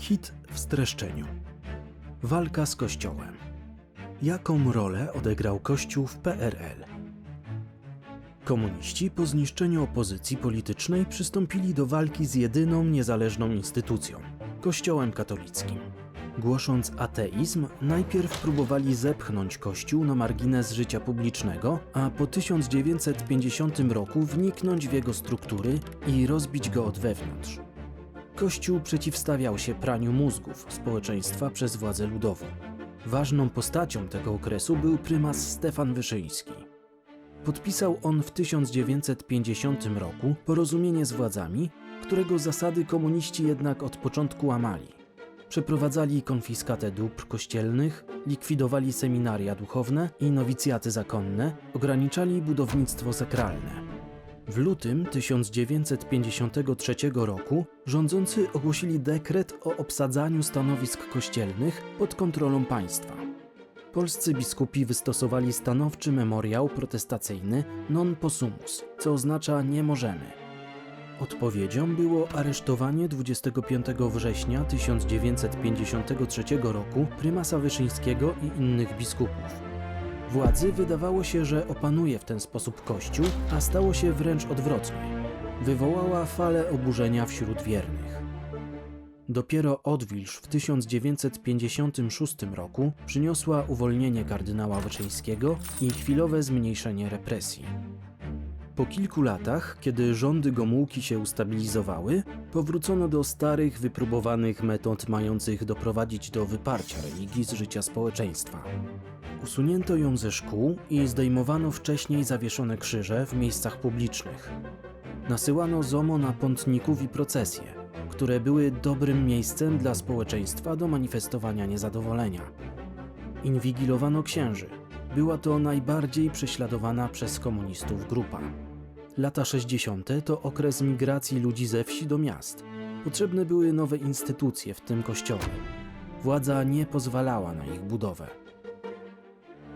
Hit w streszczeniu. Walka z Kościołem. Jaką rolę odegrał Kościół w PRL? Komuniści po zniszczeniu opozycji politycznej przystąpili do walki z jedyną niezależną instytucją Kościołem katolickim. Głosząc ateizm, najpierw próbowali zepchnąć Kościół na margines życia publicznego, a po 1950 roku wniknąć w jego struktury i rozbić go od wewnątrz. Kościół przeciwstawiał się praniu mózgów społeczeństwa przez władzę ludową. Ważną postacią tego okresu był prymas Stefan Wyszyński. Podpisał on w 1950 roku porozumienie z władzami, którego zasady komuniści jednak od początku łamali. Przeprowadzali konfiskatę dóbr kościelnych, likwidowali seminaria duchowne i nowicjaty zakonne, ograniczali budownictwo sakralne. W lutym 1953 roku rządzący ogłosili dekret o obsadzaniu stanowisk kościelnych pod kontrolą państwa. Polscy biskupi wystosowali stanowczy memoriał protestacyjny non possumus, co oznacza nie możemy. Odpowiedzią było aresztowanie 25 września 1953 roku prymasa Wyszyńskiego i innych biskupów. Władzy wydawało się, że opanuje w ten sposób Kościół, a stało się wręcz odwrotnie. Wywołała falę oburzenia wśród wiernych. Dopiero odwilż w 1956 roku przyniosła uwolnienie kardynała Wyszyńskiego i chwilowe zmniejszenie represji. Po kilku latach, kiedy rządy Gomułki się ustabilizowały, powrócono do starych, wypróbowanych metod mających doprowadzić do wyparcia religii z życia społeczeństwa. Usunięto ją ze szkół i zdejmowano wcześniej zawieszone krzyże w miejscach publicznych. Nasyłano ZOMO na pątników i procesje, które były dobrym miejscem dla społeczeństwa do manifestowania niezadowolenia. Inwigilowano księży. Była to najbardziej prześladowana przez komunistów grupa. Lata 60. to okres migracji ludzi ze wsi do miast. Potrzebne były nowe instytucje, w tym kościoły. Władza nie pozwalała na ich budowę.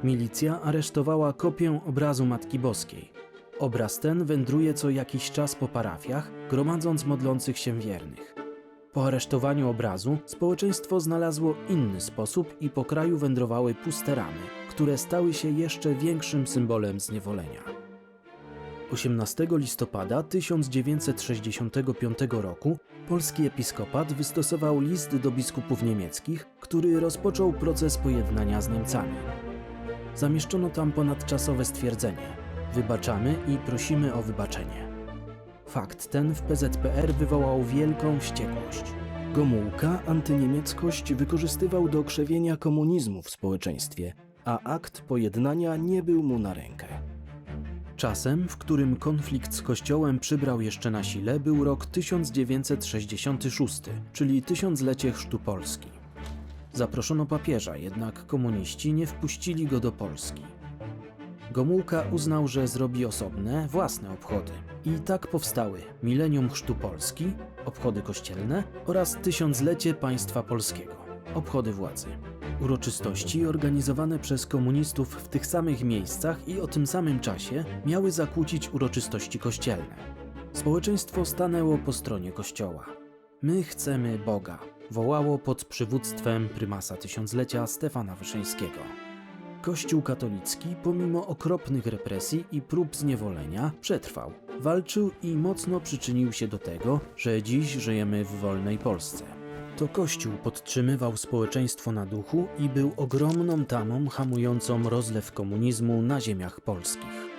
Milicja aresztowała kopię obrazu Matki Boskiej. Obraz ten wędruje co jakiś czas po parafiach, gromadząc modlących się wiernych. Po aresztowaniu obrazu społeczeństwo znalazło inny sposób i po kraju wędrowały puste ramy, które stały się jeszcze większym symbolem zniewolenia. 18 listopada 1965 roku polski episkopat wystosował list do biskupów niemieckich, który rozpoczął proces pojednania z Niemcami. Zamieszczono tam ponadczasowe stwierdzenie: Wybaczamy i prosimy o wybaczenie. Fakt ten w PZPR wywołał wielką wściekłość. Gomułka antyniemieckość wykorzystywał do krzewienia komunizmu w społeczeństwie, a akt pojednania nie był mu na rękę. Czasem, w którym konflikt z Kościołem przybrał jeszcze na sile, był rok 1966, czyli tysiąclecie chrztu Polski. Zaproszono papieża, jednak komuniści nie wpuścili go do Polski. Gomułka uznał, że zrobi osobne, własne obchody. I tak powstały Milenium Chrztu Polski, obchody kościelne oraz Tysiąclecie Państwa Polskiego, obchody władzy. Uroczystości organizowane przez komunistów w tych samych miejscach i o tym samym czasie miały zakłócić uroczystości kościelne. Społeczeństwo stanęło po stronie kościoła. My chcemy Boga, wołało pod przywództwem prymasa tysiąclecia Stefana Wyszyńskiego. Kościół katolicki, pomimo okropnych represji i prób zniewolenia, przetrwał, walczył i mocno przyczynił się do tego, że dziś żyjemy w wolnej Polsce. To Kościół podtrzymywał społeczeństwo na duchu i był ogromną tamą hamującą rozlew komunizmu na ziemiach polskich.